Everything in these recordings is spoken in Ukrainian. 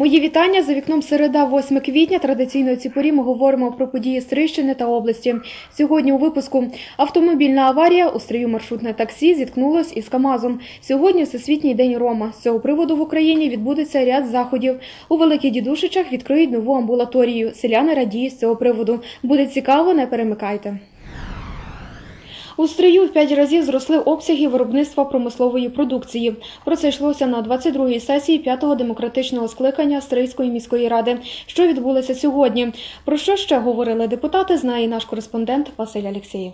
Мої вітання за вікном середа, 8 квітня. Традиційно у цій порі ми говоримо про події Стрийщини та області. Сьогодні у випуску автомобільна аварія у стрию маршрутне таксі зіткнулось із КАМАЗом. Сьогодні Всесвітній день Рома. З цього приводу в Україні відбудеться ряд заходів. У Великих Дідушичах відкриють нову амбулаторію. Селяни радіють з цього приводу. Буде цікаво, не перемикайте. У стрию в п'ять разів зросли обсяги виробництва промислової продукції. Про це йшлося на 22-й сесії 5-го демократичного скликання Стрийської міської ради, що відбулося сьогодні. Про що ще говорили депутати, знає наш кореспондент Василь Алєксєєв.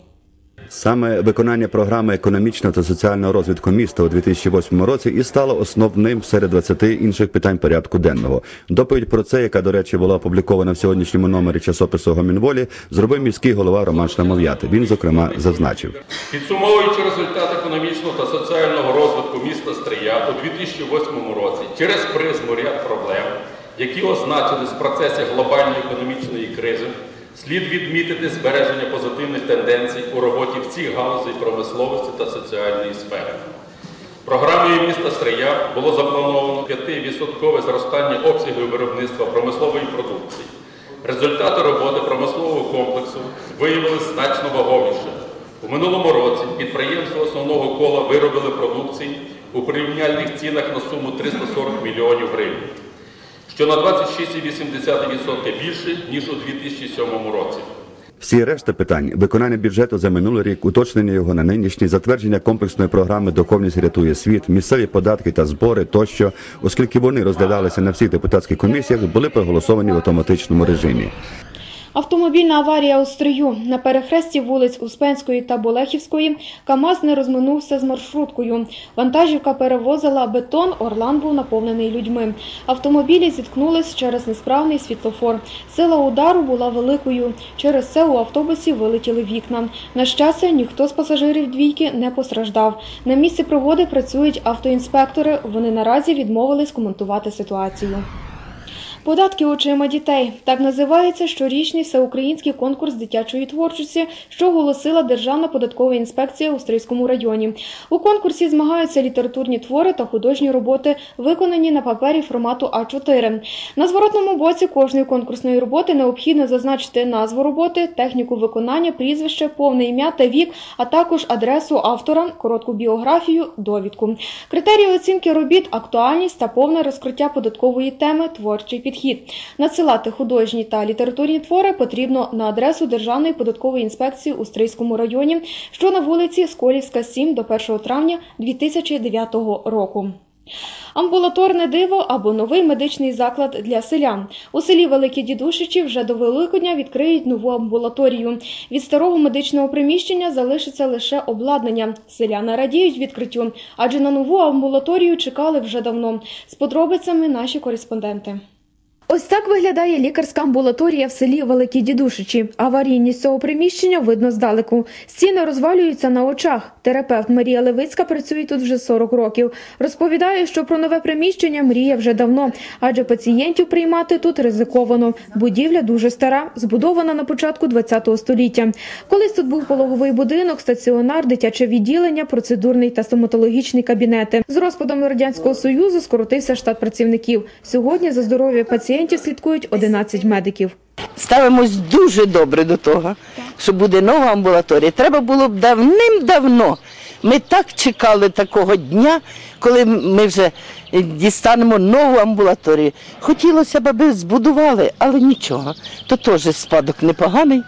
Саме виконання програми економічного та соціального розвитку міста у 2008 році і стало основним серед 20 інших питань порядку денного. Доповідь про це, яка, до речі, була опублікована в сьогоднішньому номері часопису Гомінволі, зробив міський голова Роман Шламов'ят. Він, зокрема, зазначив. Підсумовуючи результат економічного та соціального розвитку міста Стрия у 2008 році через призму ряд проблем, які означились в процесі глобальної економічної кризи, слід відмітити збереження позитивних тенденцій у роботі всіх галузей промисловості та соціальної сфери. Програмою міста Стрия було заплановано 5% зростання обсягів виробництва промислової продукції. Результати роботи промислового комплексу виявилися значно вагоміше. У минулому році підприємства основного кола виробили продукції у порівняльних цінах на суму 340 мільйонів гривень, що на 26,8% більше, ніж у 2007 році. Всі решта питань виконання бюджету за минулий рік, уточнення його на нинішній, затвердження комплексної програми Духовність рятує світ, місцеві податки та збори тощо, оскільки вони розглядалися на всіх депутатських комісіях, були проголосовані в автоматичному режимі. Автомобільна аварія у стрию на перехресті вулиць Успенської та Болехівської КАМАЗ не розминувся з маршруткою. Вантажівка перевозила бетон, Орлан був наповнений людьми. Автомобілі зіткнулись через несправний світлофор. Сила удару була великою. Через це у автобусі вилетіли вікна. На щастя, ніхто з пасажирів двійки не постраждав. На місці пригоди працюють автоінспектори. Вони наразі відмовились коментувати ситуацію. Податки очима дітей так називається щорічний всеукраїнський конкурс дитячої творчості, що оголосила Державна податкова інспекція у Стрийському районі. У конкурсі змагаються літературні твори та художні роботи, виконані на папері формату А4. На зворотному боці кожної конкурсної роботи необхідно зазначити назву роботи, техніку виконання, прізвище, повне ім'я та вік, а також адресу автора, коротку біографію, довідку. Критерії оцінки робіт, актуальність та повне розкриття податкової теми, творчий підхід. Надсилати художні та літературні твори потрібно на адресу Державної податкової інспекції у Стрийському районі, що на вулиці Сколівська, 7 до 1 травня 2009 року. Амбулаторне диво або новий медичний заклад для селян. У селі Великі Дідушичі вже до Великодня відкриють нову амбулаторію. Від старого медичного приміщення залишиться лише обладнання. Селяни радіють відкриттю, адже на нову амбулаторію чекали вже давно. З подробицями наші кореспонденти. Ось так виглядає лікарська амбулаторія в селі Великі Дідушичі. Аварійність цього приміщення видно здалеку. Стіни розвалюються на очах. Терапевт Марія Левицька працює тут вже 40 років. Розповідає, що про нове приміщення мріє вже давно, адже пацієнтів приймати тут ризиковано. Будівля дуже стара, збудована на початку ХХ століття. Колись тут був пологовий будинок, стаціонар, дитяче відділення, процедурний та стоматологічний кабінети. З розпадом радянського союзу скоротився штат працівників. Сьогодні за здоров'я пацієнтів слідкують 11 медиків. Ставимось дуже добре до того, що буде нова амбулаторія. Треба було б давним-давно. Ми так чекали такого дня, коли ми вже дістанемо нову амбулаторію. Хотілося б, аби збудували, але нічого. То теж спадок непоганий.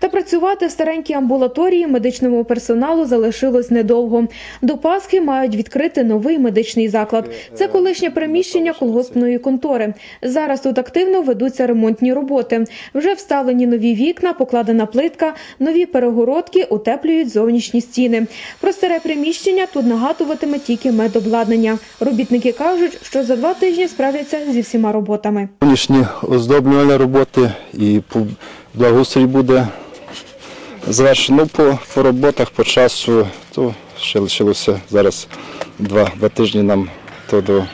Та працювати в старенькій амбулаторії медичному персоналу залишилось недовго. До Пасхи мають відкрити новий медичний заклад. Це колишнє приміщення колгоспної контори. Зараз тут активно ведуться ремонтні роботи. Вже вставлені нові вікна, покладена плитка, нові перегородки утеплюють зовнішні стіни. Про старе приміщення тут нагадуватиме тільки медобладнання. Робітники кажуть, що за два тижні справляться зі всіма роботами. Сьогоднішні оздоблювальні роботи і благоустрій буде завершено по, по роботах, по часу. То ще лишилося зараз два, два тижні нам то до,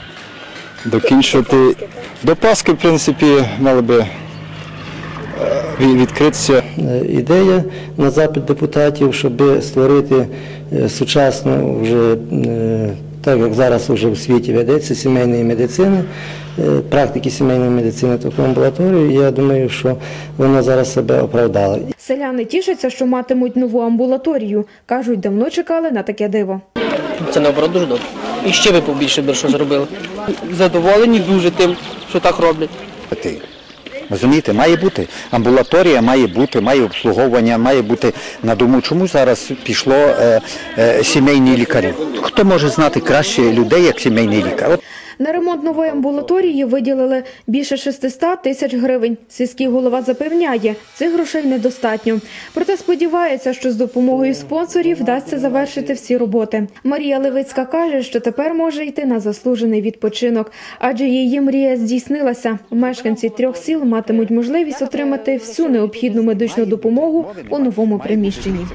докінчити. До Пасхи, в принципі, мали би е, відкритися. Е, ідея на запит депутатів, щоб створити е, сучасну вже так як зараз вже у світі ведеться сімейної медицини, е, практики сімейної медицини таку амбулаторію, я думаю, що вона зараз себе оправдала. Селяни тішаться, що матимуть нову амбулаторію. Кажуть, давно чекали на таке диво. Це наоборот дуже добре. І ще ви побільше що зробили. Задоволені дуже тим, що так роблять. Розумієте, має бути амбулаторія, має бути, має обслуговування, має бути на думу, Чому зараз пішло е, е, сімейні лікарі? Хто може знати краще людей, як сімейний лікар? На ремонт нової амбулаторії виділили більше 600 тисяч гривень. Сільський голова запевняє, цих грошей недостатньо. Проте сподівається, що з допомогою спонсорів вдасться завершити всі роботи. Марія Левицька каже, що тепер може йти на заслужений відпочинок, адже її мрія здійснилася. Мешканці трьох сіл матимуть можливість отримати всю необхідну медичну допомогу у новому приміщенні.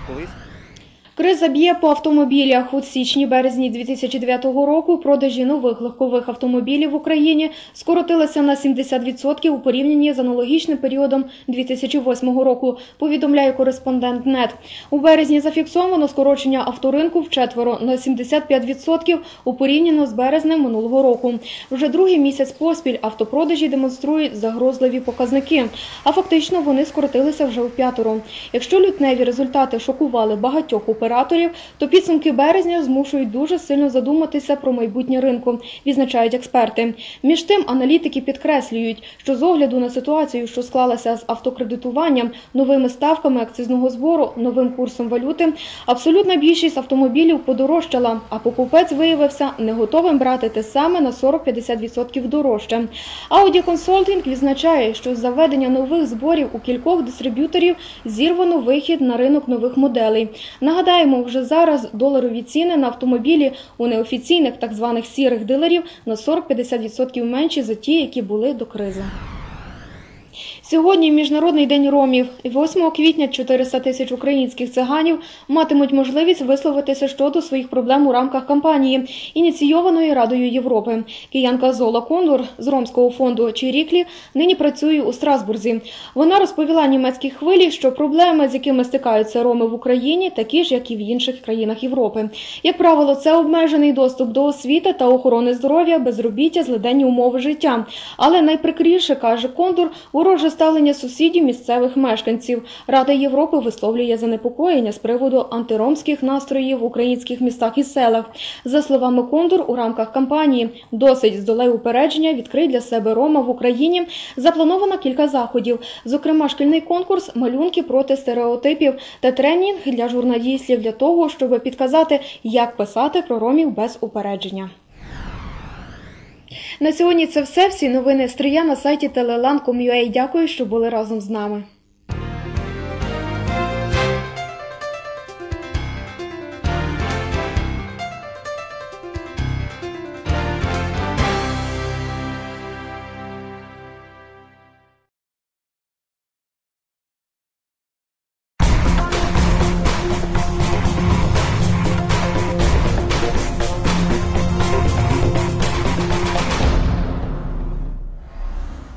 Криза б'є по автомобілях. У січні-березні 2009 року продажі нових легкових автомобілів в Україні скоротилися на 70% у порівнянні з аналогічним періодом 2008 року, повідомляє кореспондент НЕТ. У березні зафіксовано скорочення авторинку вчетверо на 75% у порівняно з березнем минулого року. Вже другий місяць поспіль автопродажі демонструють загрозливі показники, а фактично вони скоротилися вже у п'ятеро. Якщо лютневі результати шокували багатьох операторів, то підсумки березня змушують дуже сильно задуматися про майбутнє ринку, відзначають експерти. Між тим, аналітики підкреслюють, що з огляду на ситуацію, що склалася з автокредитуванням, новими ставками акцизного збору, новим курсом валюти, абсолютна більшість автомобілів подорожчала, а покупець виявився не готовим брати те саме на 40-50% дорожче. Audi Consulting відзначає, що заведення нових зборів у кількох дистриб'юторів зірвано вихід на ринок нових моделей. Нагадаємо, вже зараз доларові ціни на автомобілі у неофіційних так званих сірих дилерів на 40-50% менші за ті, які були до кризи. Сьогодні Міжнародний день ромів. 8 квітня 400 тисяч українських циганів матимуть можливість висловитися щодо своїх проблем у рамках кампанії, ініційованої Радою Європи. Киянка Зола Кондор з ромського фонду Чиріклі нині працює у Страсбурзі. Вона розповіла німецькій хвилі, що проблеми, з якими стикаються роми в Україні, такі ж, як і в інших країнах Європи. Як правило, це обмежений доступ до освіти та охорони здоров'я, безробіття, злиденні умови життя. Але найприкріше, каже Кондор, вороже ставлення сусідів місцевих мешканців. Рада Європи висловлює занепокоєння з приводу антиромських настроїв в українських містах і селах. За словами Кондор, у рамках кампанії «Досить здолай упередження. Відкрий для себе Рома в Україні» заплановано кілька заходів, зокрема шкільний конкурс, малюнки проти стереотипів та тренінг для журналістів для того, щоб підказати, як писати про ромів без упередження. На сьогодні це все. Всі новини стрія на сайті telelan.com.ua. Дякую, що були разом з нами.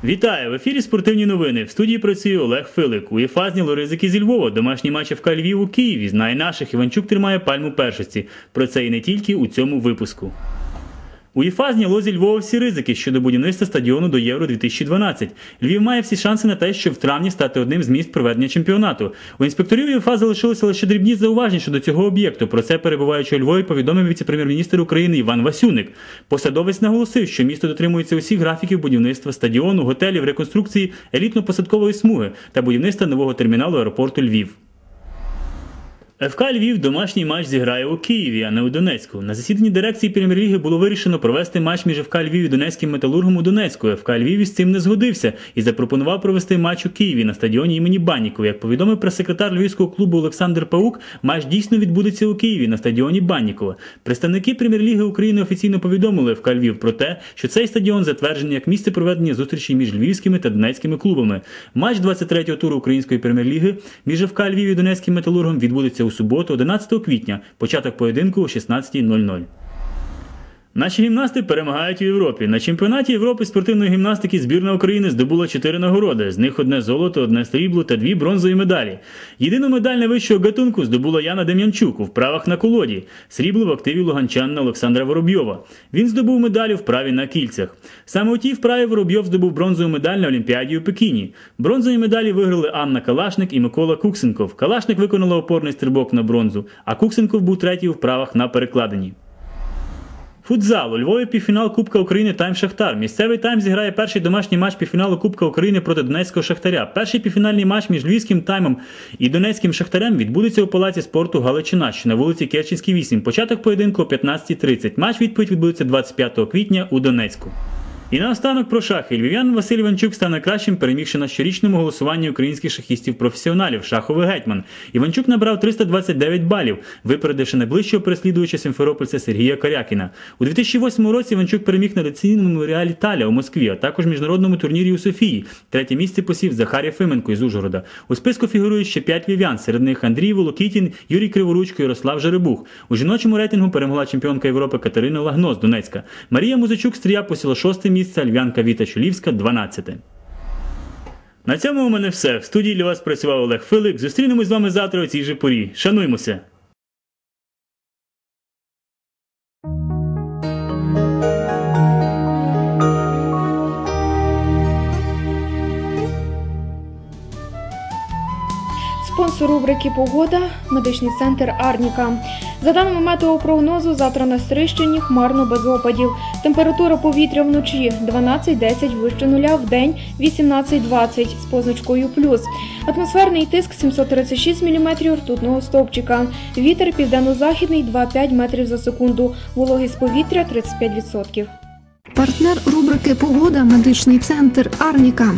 Вітаю! В ефірі спортивні новини. В студії працює Олег Филик. УЄФА зняло ризики зі Львова. Домашній матч ФК Львів у Києві. Знає наших. Іванчук тримає пальму першості. Про це і не тільки у цьому випуску. УЄФА зняло зі Львова всі ризики щодо будівництва стадіону до Євро 2012. Львів має всі шанси на те, щоб в травні стати одним з міст проведення чемпіонату. У інспекторів УЄФА залишилися лише дрібні зауваження щодо цього об'єкту. Про це перебуваючи у Львові, повідомив віце-прем'єр-міністр України Іван Васюник. Посадовець наголосив, що місто дотримується усіх графіків будівництва стадіону, готелів, реконструкції елітно-посадкової смуги та будівництва нового терміналу аеропорту Львів. ФК Львів домашній матч зіграє у Києві, а не у Донецьку. На засіданні дирекції прем'єр-ліги було вирішено провести матч між ФК Львів і Донецьким металургом у Донецьку. ФК Львів із цим не згодився і запропонував провести матч у Києві на стадіоні імені Баннікова. Як повідомив прес-секретар львівського клубу Олександр Паук, матч дійсно відбудеться у Києві на стадіоні Баннікова. Представники прем'єр-ліги України офіційно повідомили ФК Львів про те, що цей стадіон затверджений як місце проведення зустрічей між львівськими та донецькими клубами. Матч 23-го туру української прем'єр-ліги між ФК Львів і Донецьким металургом відбудеться у суботу, 11 квітня, початок поєдинку о 16.00. Наші гімнасти перемагають у Європі. На чемпіонаті Європи спортивної гімнастики збірна України здобула чотири нагороди. З них одне золото, одне срібло та дві бронзові медалі. Єдину медаль найвищого гатунку здобула Яна Дем'янчук у вправах на колоді. Срібло в активі луганчанина Олександра Воробйова. Він здобув медаль у вправі на кільцях. Саме у тій вправі Воробйов здобув бронзову медаль на Олімпіаді у Пекіні. Бронзові медалі виграли Анна Калашник і Микола Куксенков. Калашник виконала опорний стрибок на бронзу, а Куксенков був третій у вправах на перекладині. Футзал у Львові півфінал Кубка України Тайм Шахтар. Місцевий тайм зіграє перший домашній матч півфіналу Кубка України проти Донецького Шахтаря. Перший півфінальний матч між Львівським таймом і Донецьким Шахтарем відбудеться у палаці спорту Галичина, що на вулиці Керченській 8. Початок поєдинку о 15.30. Матч відповідь відбудеться 25 квітня у Донецьку. І наостанок про шахи. Львів'ян Василь Іванчук став найкращим, перемігши на щорічному голосуванні українських шахістів-професіоналів шаховий гетьман. Іванчук набрав 329 балів, випередивши найближчого переслідувача Сімферопольця Сергія Карякіна. У 2008 році Іванчук переміг на реційному меморіалі Таля у Москві, а також міжнародному турнірі у Софії. Третє місце посів Захарія Фименко із Ужгорода. У списку фігурують ще п'ять львів'ян, серед них Андрій Волокітін, Юрій Криворучко, Ярослав Жеребух. У жіночому рейтингу перемогла чемпіонка Європи Катерина Лагно з Донецька. Марія Музичук стрія посіла шосте місце, а Львянка Віта Чулівська 12. На цьому у мене все. В студії для вас працював Олег Филик. Зустрінемось з вами завтра у цій же порі. Шануймося! Спонсор рубрики Погода медичний центр Арніка. За даними метеопрогнозу, завтра на Стрищині хмарно без опадів. Температура повітря вночі 12-10 вище нуля, в день 18-20 з позначкою плюс. Атмосферний тиск 736 мм ртутного стовпчика. Вітер південно-західний 2,5 метрів за секунду. Вологість повітря 35%. Партнер рубрики Погода медичний центр Арніка.